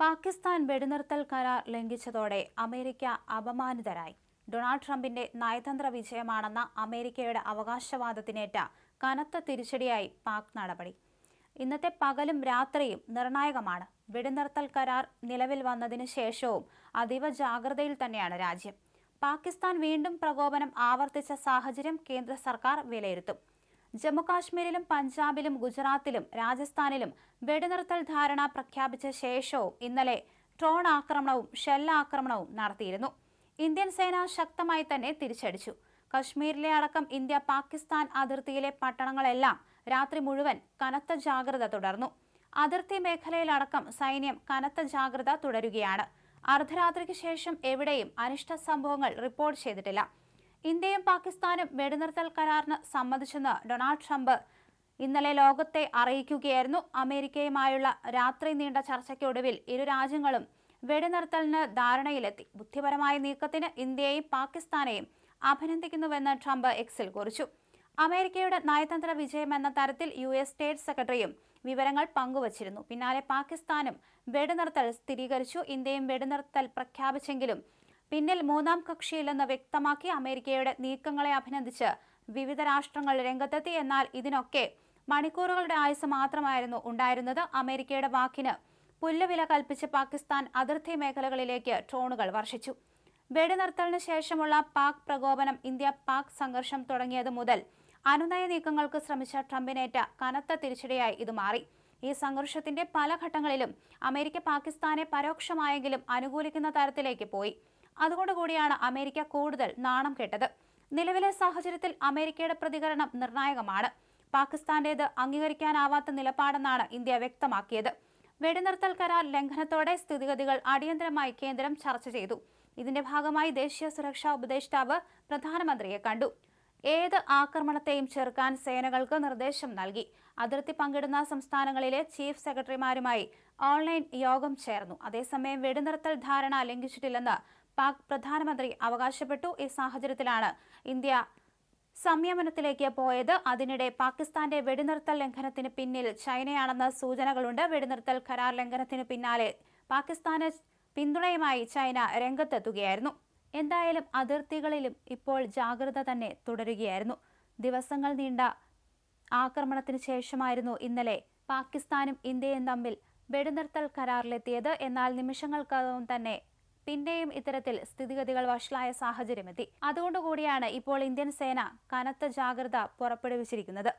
പാകിസ്ഥാൻ വെടിനിർത്തൽ കരാർ ലംഘിച്ചതോടെ America അപമാനിതരായി. Donald ട്രംപിന്റെ നയതന്ത്ര വിജയമാണെന്ന അമേരിക്കയുടെ അവകാശവാദത്തിനേറ്റ കനത്ത തിരിച്ചടിയായി പാക് നടപടി. ഇന്നത്തെ പകലും രാത്രിയും നിർണായകമാണ്. വെടിനിർത്തൽ കരാർ നിലവിൽ വന്നതിന് ശേഷവും അതീവ ജാഗ്രതയിൽ തന്നെയാണ് രാജ്യം. പാകിസ്ഥാൻ വീണ്ടും പ്രകോപനം ആവർത്തിച്ച സാഹചര്യം കേന്ദ്ര സർക്കാർ വിലയിരുത്തും. ജമ്മുകാശ്മീരിലും പഞ്ചാബിലും ഗുജറാത്തിലും രാജസ്ഥാനിലും വെടിനിർത്തൽ ധാരണ പ്രഖ്യാപിച്ച ശേഷവും ഇന്നലെ ഡ്രോൺ ആക്രമണവും ഷെല്ലാക്രമണവും നടത്തിയിരുന്നു. ഇന്ത്യൻ സേന ശക്തമായി തന്നെ തിരിച്ചടിച്ചു. കശ്മീരിലെ അടക്കം ഇന്ത്യ പാകിസ്ഥാൻ അതിർത്തിയിലെ പട്ടണങ്ങളെല്ലാം രാത്രി മുഴുവൻ കനത്ത ജാഗ്രത തുടർന്നു. അതിർത്തി മേഖലയിലടക്കം സൈന്യം കനത്ത ജാഗ്രത തുടരുകയാണ്. അർദ്ധരാത്രിക്ക് ശേഷം എവിടെയും അനിഷ്ട സംഭവങ്ങൾ റിപ്പോർട്ട് ചെയ്തിട്ടില്ല. ഇന്ത്യയും പാകിസ്ഥാനും വെടിനിർത്തൽ കരാറിന് സമ്മതിച്ചെന്ന് ഡൊണാൾഡ് ട്രംപ് ഇന്നലെ ലോകത്തെ അറിയിക്കുകയായിരുന്നു. അമേരിക്കയുമായുള്ള രാത്രി നീണ്ട ചർച്ചയ്ക്കൊടുവിൽ ഇരു രാജ്യങ്ങളും വെടിനിർത്തലിന് ധാരണയിലെത്തി. ബുദ്ധിപരമായ നീക്കത്തിന് ഇന്ത്യയെയും പാകിസ്ഥാനെയും അഭിനന്ദിക്കുന്നുവെന്ന് ട്രംപ് എക്സിൽ കുറിച്ചു. അമേരിക്കയുടെ നയതന്ത്ര വിജയം എന്ന തരത്തിൽ യു എസ് സ്റ്റേറ്റ് സെക്രട്ടറിയും വിവരങ്ങൾ പങ്കുവച്ചിരുന്നു. പിന്നാലെ പാകിസ്ഥാനും വെടിനിർത്തൽ സ്ഥിരീകരിച്ചു. ഇന്ത്യയും വെടിനിർത്തൽ പ്രഖ്യാപിച്ചെങ്കിലും പിന്നിൽ മൂന്നാം കക്ഷിയില്ലെന്ന് വ്യക്തമാക്കി അമേരിക്കയുടെ നീക്കങ്ങളെ അഭിനന്ദിച്ച് വിവിധ രാഷ്ട്രങ്ങൾ രംഗത്തെത്തി. എന്നാൽ ഇതിനൊക്കെ മണിക്കൂറുകളുടെ ആയുസ് മാത്രമായിരുന്നു ഉണ്ടായിരുന്നത്. അമേരിക്കയുടെ വാക്കിന് പുല്ലുവില കൽപ്പിച്ച് പാകിസ്ഥാൻ അതിർത്തി മേഖലകളിലേക്ക് ഡ്രോണുകൾ വർഷിച്ചു. വെടിനിർത്തലിന് ശേഷമുള്ള പാക് പ്രകോപനം ഇന്ത്യ പാക് സംഘർഷം തുടങ്ങിയത് മുതൽ അനുനയ നീക്കങ്ങൾക്ക് ശ്രമിച്ച ട്രംപിനേറ്റ കനത്ത തിരിച്ചടിയായി ഇത് മാറി. ഈ സംഘർഷത്തിന്റെ പല ഘട്ടങ്ങളിലും അമേരിക്ക പാകിസ്ഥാനെ പരോക്ഷമായെങ്കിലും അനുകൂലിക്കുന്ന തരത്തിലേക്ക് പോയി. അതുകൊണ്ട് കൂടിയാണ് അമേരിക്ക കൂടുതൽ നാണം കെട്ടത്. നിലവിലെ സാഹചര്യത്തിൽ അമേരിക്കയുടെ പ്രതികരണം നിർണായകമാണ്. പാകിസ്ഥാന്റേത് അംഗീകരിക്കാനാവാത്ത നിലപാടെന്നാണ് ഇന്ത്യ വ്യക്തമാക്കിയത്. വെടിനിർത്തൽ കരാർ ലംഘനത്തോടെ സ്ഥിതിഗതികൾ അടിയന്തരമായി കേന്ദ്രം ചർച്ച ചെയ്തു. ഇതിന്റെ ഭാഗമായി ദേശീയ സുരക്ഷാ ഉപദേഷ്ടാവ് പ്രധാനമന്ത്രിയെ കണ്ടു. ഏത് ആക്രമണത്തെയും ചെറുക്കാൻ സേനകൾക്ക് നിർദ്ദേശം നൽകി. അതിർത്തി പങ്കിടുന്ന സംസ്ഥാനങ്ങളിലെ ചീഫ് സെക്രട്ടറിമാരുമായി ഓൺലൈൻ യോഗം ചേർന്നു. അതേസമയം വെടിനിർത്തൽ ധാരണ ലംഘിച്ചിട്ടില്ലെന്ന് പാക് പ്രധാനമന്ത്രി അവകാശപ്പെട്ടു. ഈ സാഹചര്യത്തിലാണ് ഇന്ത്യ സംയമനത്തിലേക്ക് പോയത്. അതിനിടെ പാകിസ്ഥാന്റെ വെടിനിർത്തൽ ലംഘനത്തിന് പിന്നിൽ ചൈനയാണെന്ന സൂചനകളുണ്ട്. വെടിനിർത്തൽ കരാർ ലംഘനത്തിന് പിന്നാലെ പാകിസ്ഥാന് പിന്തുണയുമായി ചൈന രംഗത്തെത്തുകയായിരുന്നു. എന്തായാലും അതിർത്തികളിലും ഇപ്പോൾ ജാഗ്രത തന്നെ തുടരുകയായിരുന്നു. ദിവസങ്ങൾ നീണ്ട ആക്രമണത്തിന് ശേഷമായിരുന്നു ഇന്നലെ പാകിസ്ഥാനും ഇന്ത്യയും തമ്മിൽ വെടിനിർത്തൽ കരാറിലെത്തിയത്. എന്നാൽ നിമിഷങ്ങൾക്കകം തന്നെ പിന്നെയും ഇത്തരത്തിൽ സ്ഥിതിഗതികൾ വഷളായ സാഹചര്യമെത്തി. അതുകൊണ്ടുകൂടിയാണ് ഇപ്പോൾ ഇന്ത്യൻ സേന കനത്ത ജാഗ്രത പുറപ്പെടുവിച്ചിരിക്കുന്നത്.